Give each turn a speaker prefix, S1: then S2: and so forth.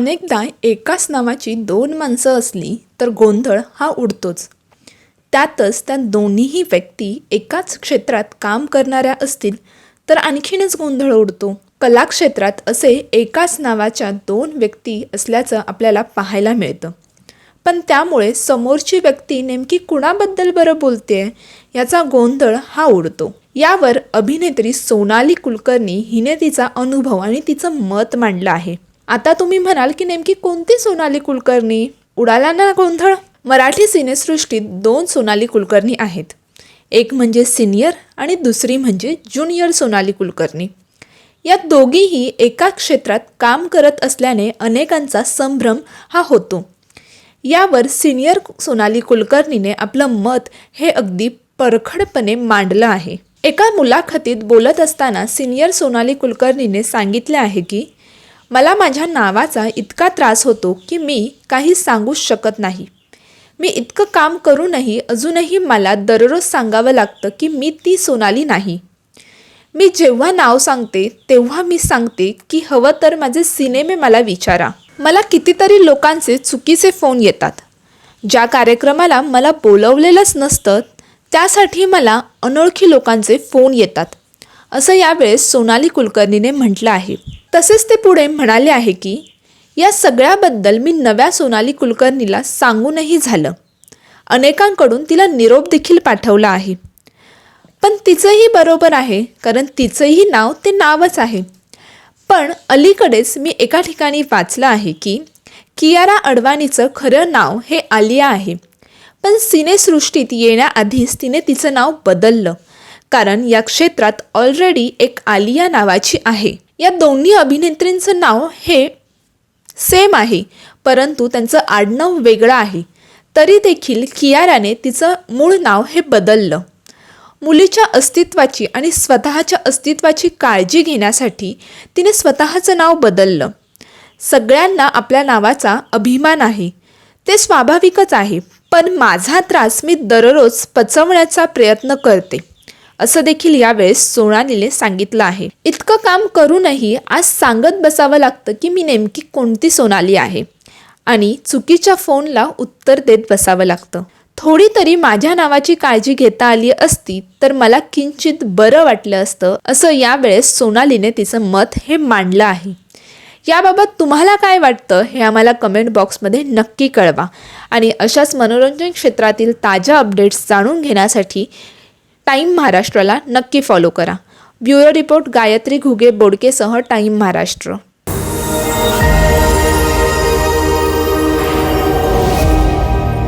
S1: अनेकदा एकाच नावाची दोन माणसं असली तर गोंधळ हा उडतोच. त्यातच त्या दोन्हीही व्यक्ती एकाच क्षेत्रात काम करणाऱ्या असतील तर आणखीनच गोंधळ उडतो. कलाक्षेत्रात असे एकाच नावाच्या दोन व्यक्ती असल्याचं आपल्याला पाहायला मिळतं. पण त्यामुळे समोरची व्यक्ती नेमकी कुणाबद्दल बरं बोलते याचा गोंधळ हा उडतो. यावर अभिनेत्री सोनाली कुलकर्णी हिने तिचा अनुभव आणि तिचं मत मांडलं आहे. आता तुम्ही म्हणाल की नेमकी कोणती सोनाली कुलकर्णी? उडाला ना गोंधळ? मराठी सिनेसृष्टीत दोन सोनाली कुलकर्णी आहेत. एक म्हणजे सिनियर आणि दुसरी म्हणजे ज्युनियर सोनाली कुलकर्णी. या दोघीही एका क्षेत्रात काम करत असल्याने अनेकांचा संभ्रम हा होतो. यावर सिनियर सोनाली कुलकर्णीने आपलं मत हे अगदी परखडपणे मांडलं आहे. एका मुलाखतीत बोलत असताना सिनियर सोनाली कुलकर्णीने सांगितले आहे की मला माझ्या नावाचा इतका त्रास होतो की मी काही सांगूच शकत नाही. मी इतकं काम करूनही अजूनही मला दररोज सांगावं लागतं की मी ती सोनाली नाही. मी जेव्हा नाव सांगते तेव्हा मी सांगते की हवं तर माझे सिनेमे मला विचारा. मला कितीतरी लोकांचे चुकीचे फोन येतात. ज्या कार्यक्रमाला मला बोलवलेलंच नसतं त्यासाठी मला अनोळखी लोकांचे फोन येतात. असं यावेळेस सोनाली कुलकर्णीने म्हटलं आहे. तसेच ते पुढे म्हणाले आहे की या सगळ्याबद्दल मी नव्या सोनाली कुलकर्णीला सांगूनही झालं. अनेकांकडून तिला निरोप देखील पाठवला आहे. पण तिचंही बरोबर आहे कारण तिचंही नाव ते नावच आहे. पण अलीकडेच मी एका ठिकाणी वाचलं आहे की कियारा अडवाणीचं खरं नाव हे आलिया आहे. पण सिनेसृष्टीत येण्याआधीच तिने तिचं नाव बदललं. कारण या क्षेत्रात ऑलरेडी एक आलिया नावाची आहे. या दोन्ही अभिनेत्रींचं नाव हे सेम आहे परंतु त्यांचं आडनाव वेगळं आहे. तरी देखील कियाराने तिचं मूळ नाव हे बदललं. मुलीच्या अस्तित्वाची आणि स्वतःच्या अस्तित्वाची काळजी घेण्यासाठी तिने स्वतःचं नाव बदललं. सगळ्यांना आपल्या नावाचा अभिमान आहे. ते स्वाभाविकच आहे पण माझा त्रास मी दररोज पचवण्याचा प्रयत्न करते. असं देखील यावेळेस सोनालीने सांगितलं आहे. इतकं काम करूनही आज सांगत बसावं लागतं की मी नेमकी कोणती सोनाली आहे. आणि चुकीच्या फोनला उत्तर देत बसावं लागतं. थोडी तरी माझ्या नावाची काळजी घेता आली असती तर मला किंचित बरं वाटलं असतं असं यावेळेस सोनालीने तिचं मत हे मांडलं आहे. याबाबत तुम्हाला काय वाटतं हे आम्हाला कमेंट बॉक्समध्ये नक्की कळवा. आणि अशाच मनोरंजन क्षेत्रातील ताज्या अपडेट्स जाणून घेण्यासाठी टाईम महाराष्ट्राला नक्की फॉलो करा. ब्युरो रिपोर्ट गायत्री घुगे बोडकेसह टाईम महाराष्ट्र.